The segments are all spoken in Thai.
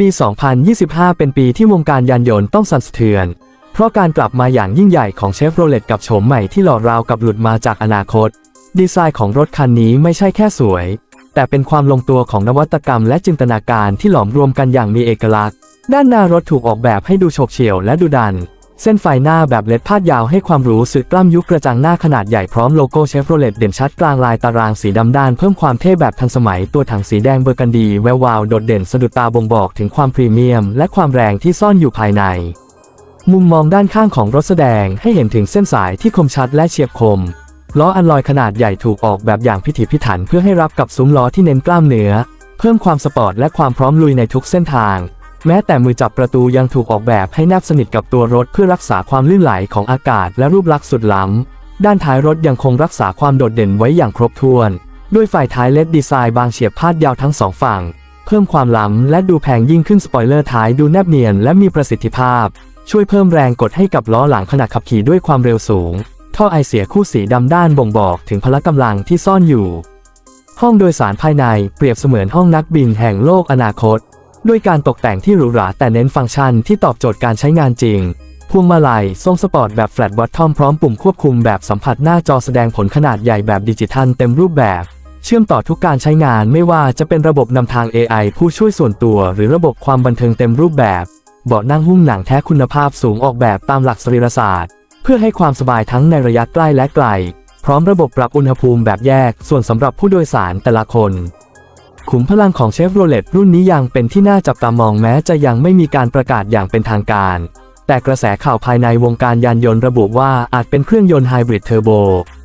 ปี 2025 เป็นปีที่วงการยานยนต์ต้องสั่นสะเทือน เพราะการกลับมาอย่างยิ่งใหญ่ของเชฟโรเลตกับโฉมใหม่ที่หล่อราวกับหลุดมาจากอนาคต ดีไซน์ของรถคันนี้ไม่ใช่แค่สวย แต่เป็นความลงตัวของนวัตกรรมและจินตนาการที่หลอมรวมกันอย่างมีเอกลักษณ์ ด้านหน้ารถถูกออกแบบให้ดูโฉบเฉี่ยวและดุดัน เส้นไฟหน้าแบบเลดพาดยาวให้ความรู้สึกกล้ามยุคกระจังหน้าขนาดใหญ่พร้อมโลโก้เชฟโรเลตเด่นชัดกลางลายตารางสีดำด้านเพิ่มความเท่แบบทันสมัยตัวถังสีแดงเบอร์กันดี แวววาวโดดเด่นสะดุดตาบ่งบอกถึงความพรีเมียม และความแรงที่ซ่อนอยู่ภายใน มุมมองด้านข้างของรถแสดงให้เห็นถึงเส้นสายที่คมชัดและเฉียบคมล้ออันลอยขนาดใหญ่ถูกออกแบบอย่างพิถีพิถันเพื่อให้รับกับซุ้มล้อที่เน้นกล้ามเนื้อ เพิ่มความสปอร์ตและความพร้อมลุยในทุกเส้นทาง แม้แต่มือจับประตูยังถูกออกแบบให้แนบสนิทกับตัวรถเพื่อรักษาความลื่นไหลของอากาศและรูปลักษณ์สุดล้ำ ด้านท้ายรถยังคงรักษาความโดดเด่นไว้อย่างครบถ้วน ด้วยฝ่ายท้ายเลดดีไซน์บางเฉียบพาดยาวทั้งสองฝั่ง เพิ่มความล้ำและดูแพงยิ่งขึ้นสปอยเลอร์ท้ายดูแนบเนียนและมีประสิทธิภาพ ช่วยเพิ่มแรงกดให้กับล้อหลังขณะขับขี่ด้วยความเร็วสูง ท่อไอเสียคู่สีดำด้านบ่งบอกถึงพละกำลังที่ซ่อนอยู่ ห้องโดยสารภายในเปรียบเสมือนห้องนักบินแห่งโลกอนาคต ด้วยการตกแต่งที่หรูหราแต่เน้นฟังก์ชันที่ตอบโจทย์การใช้งานจริง พวงมาลัยทรงสปอร์ตแบบแฟลตบอททอมพร้อมปุ่มควบคุมแบบสัมผัสหน้าจอแสดงผลขนาดใหญ่แบบดิจิทัลเต็มรูปแบบ เชื่อมต่อทุกการใช้งานไม่ว่าจะเป็นระบบนำทาง AI ผู้ช่วยส่วนตัว หรือระบบความบันเทิงเต็มรูปแบบ เบาะนั่งหุ้มหนังแท้คุณภาพสูงออกแบบตามหลักสรีรศาสตร์ เพื่อให้ความสบายทั้งในระยะใกล้และไกล พร้อมระบบปรับอุณหภูมิแบบแยก ส่วนสำหรับผู้โดยสารแต่ละคน ขุมพลังของเชฟโรเลตรุ่นนี้ยังเป็นที่น่าจับตามองแม้จะยังไม่มีการประกาศอย่างเป็นทางการ แต่กระแสข่าวภายในวงการยานยนต์ระบุว่าอาจเป็นเครื่องยนต์ไฮบริดเทอร์โบ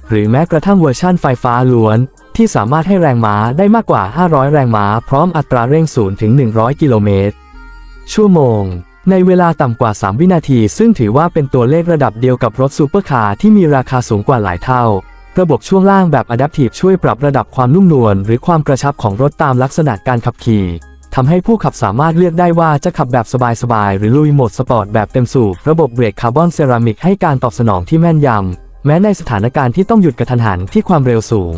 หรือแม้กระทั่งเวอร์ชั่นไฟฟ้าล้วน ที่สามารถให้แรงม้าได้มากกว่า 500 แรงม้าพร้อมอัตราเร่ง0ถึง 100 กิโลเมตร ชั่วโมง ในเวลาต่ำกว่า 3 วินาที ซึ่งถือว่าเป็นตัวเลขระดับเดียวกับรถซูเปอร์คาร์ที่มีราคาสูงกว่าหลายเท่า ระบบช่วงล่างแบบ Adaptive ช่วยปรับระดับความนุ่มนวลหรือความกระชับของรถตามลักษณะการขับขี่ทำให้ผู้ขับสามารถเลือกได้ว่าจะขับแบบสบายๆ หรือลุยโหมดสปอร์ตแบบเต็มสูบ ระบบเบรกคาร์บอนเซรามิกให้การตอบสนองที่แม่นยำ แม้ในสถานการณ์ที่ต้องหยุดกระทันหันที่ความเร็วสูง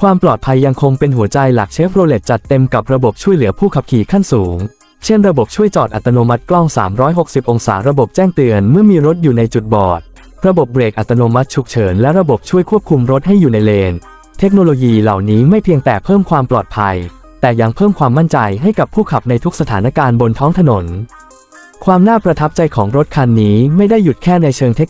ความปลอดภัยยังคงเป็นหัวใจหลักเชฟโรเลตจัดเต็มกับระบบช่วยเหลือผู้ขับขี่ขั้นสูง เช่น ระบบช่วยจอดอัตโนมัติกล้อง 360 องศา ระบบแจ้งเตือนเมื่อมีรถอยู่ในจุดบอด ระบบเบรกอัตโนมัติฉุกเฉินและระบบช่วยควบคุมรถให้อยู่ในเลน เทคโนโลยีเหล่านี้ไม่เพียงแต่เพิ่มความปลอดภัย แต่ยังเพิ่มความมั่นใจให้กับผู้ขับในทุกสถานการณ์บนท้องถนน ความน่าประทับใจของรถคันนี้ไม่ได้หยุดแค่ในเชิงเทค